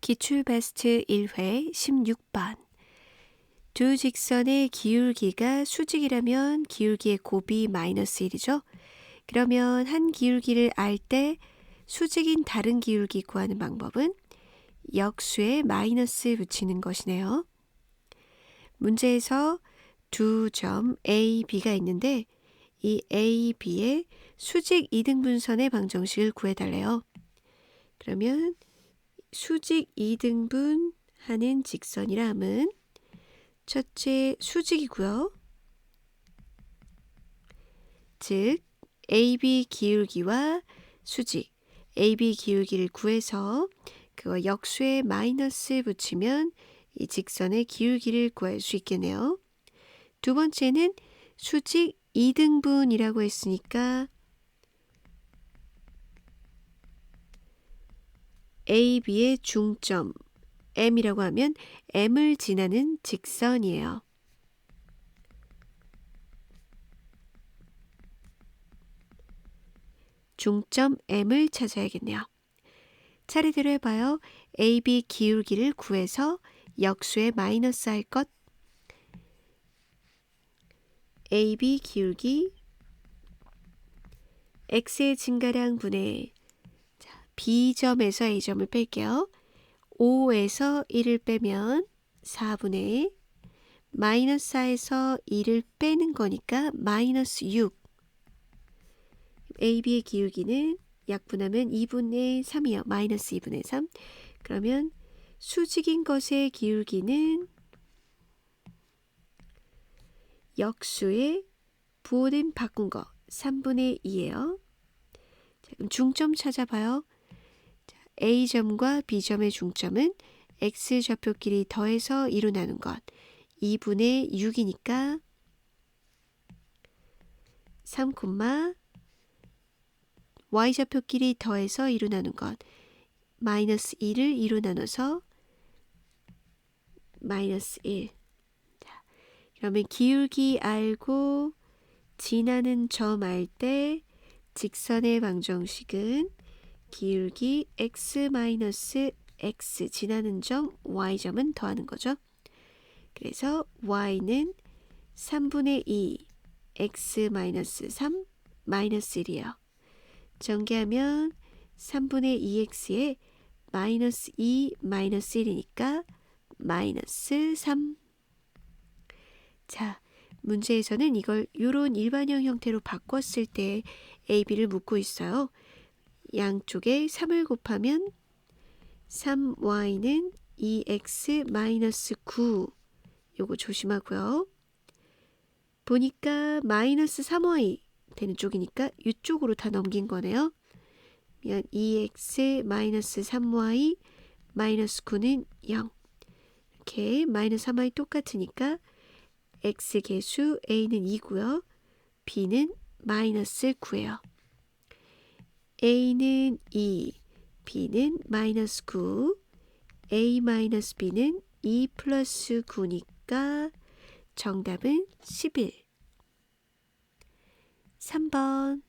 기출 베스트 1회 16번. 두 직선의 기울기가 수직이라면 기울기의 곱이 마이너스 1이죠. 그러면 한 기울기를 알 때 수직인 다른 기울기 구하는 방법은 역수에 마이너스 붙이는 것이네요. 문제에서 두 점 A, B가 있는데 이 A, B의 수직 2등분선의 방정식을 구해달래요. 그러면 수직 2등분 하는 직선이라 함은 첫째 수직이고요. 즉 AB 기울기와 수직 AB 기울기를 구해서 그거 역수에 마이너스 붙이면 이 직선의 기울기를 구할 수 있겠네요. 두 번째는 수직 2등분이라고 했으니까 A, B의 중점 M이라고 하면 M을 지나는 직선이에요. 중점 M을 찾아야겠네요. 차례대로 해봐요. AB 기울기를 구해서 역수에 마이너스 할 것. AB 기울기 X의 증가량 분의 자, B점에서 A점을 뺄게요. 5에서 1을 빼면 4분의 마이너스 4에서 1을 빼는 거니까 마이너스 6 AB의 기울기는 약분하면 2분의 3이요. 마이너스 2분의 3 그러면 수직인 것의 기울기는 역수의 부호된 바꾼 거 3분의 2예요. 자, 그럼 중점 찾아봐요. 자, A점과 B점의 중점은 X좌표끼리 더해서 2로 나눈 것. 2분의 6이니까 3, Y좌표끼리 더해서 2로 나눈 것. 마이너스 1을 2로 나눠서 마이너스 1 자, 그러면 기울기 알고 지나는 점 알 때 직선의 방정식은 기울기 x 마이너스 x 지나는 점 y점은 더하는 거죠. 그래서 y는 3분의 2 x 마이너스 3 마이너스 1이요. 전개하면 3분의 2x에 마이너스 2 마이너스 1이니까 마이너스 3 자, 문제에서는 이걸 이런 일반형 형태로 바꿨을 때 AB를 묻고 있어요. 양쪽에 3을 곱하면 3y는 2x-9 요거 조심하고요. 보니까 마이너스 3y 되는 쪽이니까 이쪽으로 다 넘긴 거네요. 2x-3y 마이너스 9는 0 이렇게 마이너스 3y 똑같으니까 x 개수 a는 2고요. b는 마이너스 9예요. A는 2, b는 마이너스 9, a 마이너스 b는 2 플러스 9니까 정답은 11. 3번